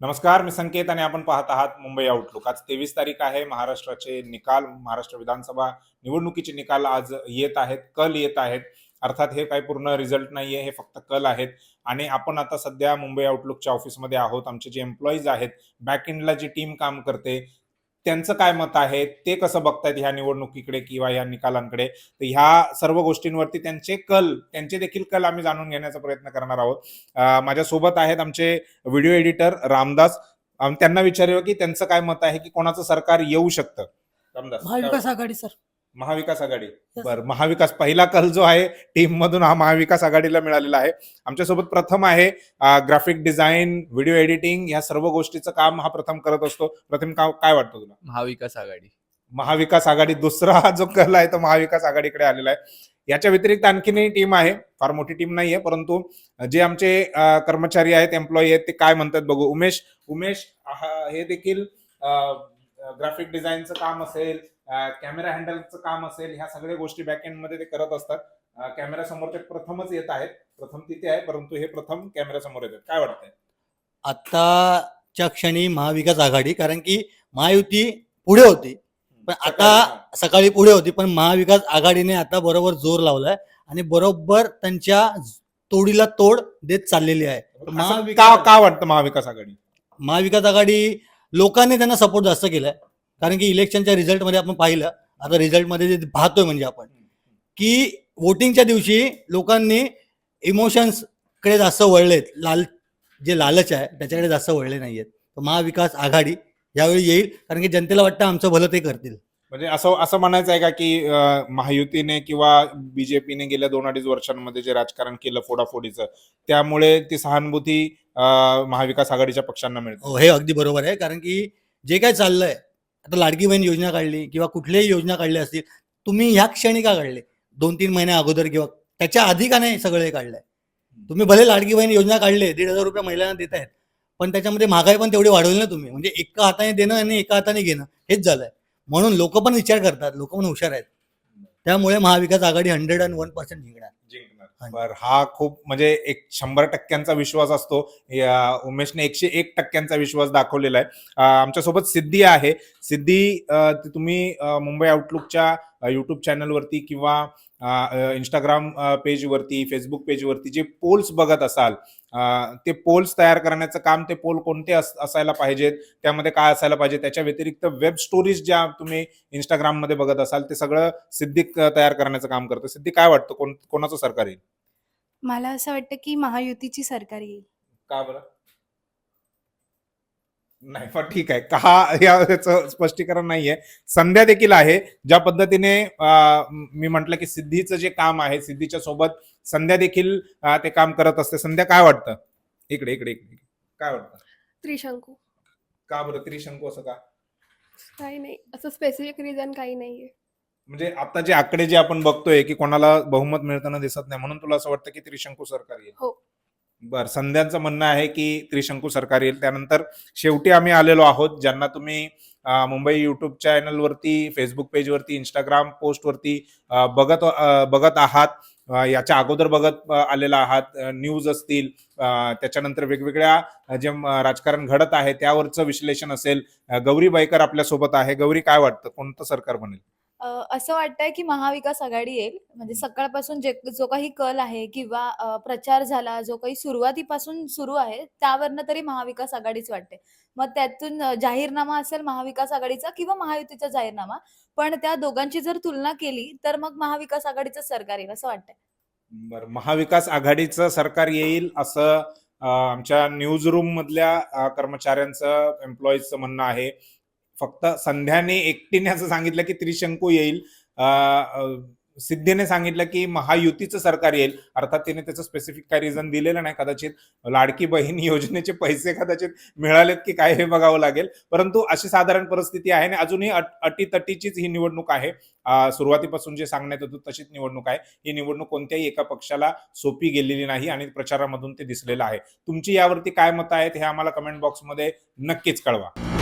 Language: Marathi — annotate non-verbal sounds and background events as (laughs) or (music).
नमस्कार मी संकेत आणि आपण पाहत आहात मुंबई आउटलुक आज तेवीस तारीख आहे. महाराष्ट्राचे निकाल महाराष्ट्र विधानसभा निवडणुकीचे निकाल आज येत आहेत. कल येत आहेत. अर्थात हे काही पूर्ण रिझल्ट नाही आहे हे फक्त कल आहेत. आणि आपण आता सध्या मुंबई आउटलुकच्या ऑफिसमध्ये आहोत. आमचे जे एम्प्लॉईज आहेत बॅक एंडला जी टीम काम करते त्यांचं काय मत आहे? ते कसं बघतायत ह्या निवडणुकीकडे किंवा ह्या निकालांकडे? तर ह्या सर्व गोष्टींवरती त्यांचे कल त्यांचे देखील कल आम्ही जाणून घेण्याचा प्रयत्न करणार आहोत. अं, माझ्यासोबत आहेत आमचे व्हिडिओ एडिटर रामदास. त्यांना विचारूया की त्यांचं काय मत आहे की कोणाचं सरकार येऊ शकतं? रामदास. महाविकास आघाडी सर? महाविकास आघाडी. बर महाविकास पहिला कल जो आहे टीम मधून हा महाविकास आघाडीला मिळालेला आहे. आमच्यासोबत प्रथम आहे ग्राफिक डिझाईन व्हिडिओ एडिटिंग ह्या सर्व गोष्टीचं काम हा प्रथम करत असतो. प्रथम काय वाटतं तुला? महाविकास आघाडी. महाविकास आघाडी दुसरा (laughs) जो कल आहे तो महाविकास आघाडीकडे आलेला आहे. याच्या व्यतिरिक्त आणखीनही टीम आहे. फार मोठी टीम नाहीये परंतु जे आमचे कर्मचारी आहेत एम्प्लॉई आहेत ते काय म्हणतात बघू. उमेश उमेश हा- हे देखील ग्राफिक डिझाईनचं काम असेल कॅमेरा हँडलचं काम असेल ह्या सगळ्या गोष्टी बॅकमध्ये ते करत असतात. कॅमेरा समोर ते प्रथमच येत आहेत. प्रथम तिथे आहे परंतु हे प्रथम कॅमेरा समोर येतात. काय वाटतंय? आताच्या क्षणी महाविकास आघाडी कारण की महायुती पुढे होती. पण आता सकाळी पुढे होती पण महाविकास आघाडीने आता बरोबर जोर लावलाय आणि बरोबर त्यांच्या तोडीला तोड देत चाललेली आहे. महाविकास- का वाटतं महाविकास आघाडी? महाविकास आघाडी लोकांनी त्यांना सपोर्ट जास्त केलाय. कारण की इलेक्शनच्या रिझल्टमध्ये आपण पाहिलं आता रिझल्टमध्ये जे पाहतोय म्हणजे आपण की वोटिंगच्या दिवशी लोकांनी इमोशन्सकडे जास्त वळलेत. लाल जे लालच आहे त्याच्याकडे जास्त वळले नाहीयेत. तर महाविकास आघाडी यावेळी येईल कारण की जनतेला वाटतं आमचं भलं ते करतील. म्हणजे असं असं म्हणायचं आहे का की अं, महायुतीने किंवा बीजेपीने गेल्या दोन अडीच वर्षांमध्ये जे राजकारण केलं फोडाफोडीचं त्यामुळे ती सहानुभूती अं, महाविकास आघाडीच्या पक्षांना मिळते. हो हे अगदी बरोबर आहे. कारण की जे काय चाललंय आता लाडकी बहीण योजना काढली किंवा कुठल्याही योजना काढल्या असतील तुम्ही ह्या क्षणी का काढले? दोन तीन महिन्या अगोदर किंवा त्याच्या आधी का नाही सगळं हे काढलंय? तुम्ही भले लाडकी बहीण योजना काढले दीड हजार रुपये महिलांना देत आहेत पण त्याच्यामध्ये महागाई पण तेवढी वाढवली ना तुम्ही. म्हणजे एका हाताने देणं आणि एका हाताने घेणं हेच झालंय. म्हणून लोक पण विचार करतात लोक पण हुशार आहेत. त्यामुळे Mahavikas Aghadi hundred and one percent जिंकणार. जिंकणार. हा. खूप म्हणजे एक शंभर टक्क्यांचा विश्वास असतो. या उमेशने एकशे एक टक्क्यांचा विश्वास दाखवलेला आहे. आमच्यासोबत सिद्धी आहे. सिद्धी तुम्ही मुंबई आउटलुकच्या युट्यूब चॅनलवरती किंवा इंस्टाग्राम पेजवरती फेसबुक पेजवरती जे पोल्स बघत असाल ते पोल्स तयार करण्याचं काम ते पोल कोणते अस- असायला पाहिजेत त्यामध्ये काय असायला पाहिजे त्याच्या व्यतिरिक्त वेब स्टोरीज ज्या तुम्ही इंस्टाग्राममध्ये बघत असाल ते सगळं सिद्धी क- तयार करण्याचं काम करतं. सिद्धी काय वाटतं? कोण कोणाचं सरकार येईल? मला असं वाटतं की महायुतीची सरकार येईल. का बरं? नाही पण ठीक आहे. का याचं स्पष्टीकरण नाहीये. संध्या देखील आहे ज्या पद्धतीने मी म्हटलं की सिद्धीचं जे काम आहे सिद्धीच्या सोबत संध्या देखील ते काम करत असते. संध्या काय वाटतं? इकडे इकडे इकडे. काय वाटतं? त्रिशंकू. का बरं? त्रिशंकू असं का? काही नाही. असं स्पेसिफिक रिझन काही नाहीये. म्हणजे आता जे आकडे जे आपण बघतोय की कोणाला बहुमत मिळताना दिसत नाही म्हणून तुला असं वाटतं की त्रिशंकू सरकार येईल हो. बर संध्यांचं म्हणणं आहे की त्रिशंकू सरकार येईल. त्यानंतर शेवटी आम्ही आलेलो आहोत. ज्यांना तुम्ही मुंबई युट्यूब चॅनलवरती फेसबुक पेजवरती इंस्टाग्राम पोस्टवरती बघत बघत आहात. याच्या अगोदर बघत आलेला आहात. न्यूज असतील त्याच्यानंतर वेगवेगळ्या जे राजकारण घडत आहे त्यावरचं विश्लेषण असेल. गौरी बाईकर आपल्यासोबत आहे. गौरी काय वाटतं? कोणतं सरकार बनेल? अ, असं वाटतंय की महाविकास आघाडी येईल. म्हणजे सकाळपासून जे जो काही कल आहे किंवा अ, प्रचार झाला जो काही सुरुवातीपासून सुरू आहे त्यावरनं तरी महाविकास आघाडीच वाटते. मग त्यातून अ, जाहीरनामा असेल महाविकास आघाडीचा किंवा महायुतीचा जाहीरनामा पण त्या दोघांची जर तुलना केली तर मग महाविकास आघाडीचं सरकार येईल असं वाटतंय. बर. महाविकास आघाडीचं सरकार येईल असं अं, आमच्या न्यूज रूम मधल्या अं, कर्मचाऱ्यांचं एम्प्लॉईजचं म्हणणं आहे. फक्त संध्याने एकटीने असं सांगितलं की त्रिशंकू येईल. सिद्धीने सांगितलं की महायुतीचं सरकार येईल. अर्थात तिने त्याचं स्पेसिफिक काही रिझन दिलेलं नाही. कदाचित लाडकी बहीण योजनेचे पैसे कदाचित मिळालेत की काय हे बघावं लागेल. परंतु अशी साधारण परिस्थिती आहे आणि अजूनही अट- अटीतटीचीच ही निवडणूक आहे. सुरुवातीपासून जे सांगण्यात येतो तशीच निवडणूक आहे. ही निवडणूक कोणत्याही एका पक्षाला सोपी गेलेली नाही आणि प्रचारामधून ते दिसलेलं आहे. तुमची यावरती काय मतं आहेत हे आम्हाला कमेंट बॉक्समध्ये नक्कीच कळवा.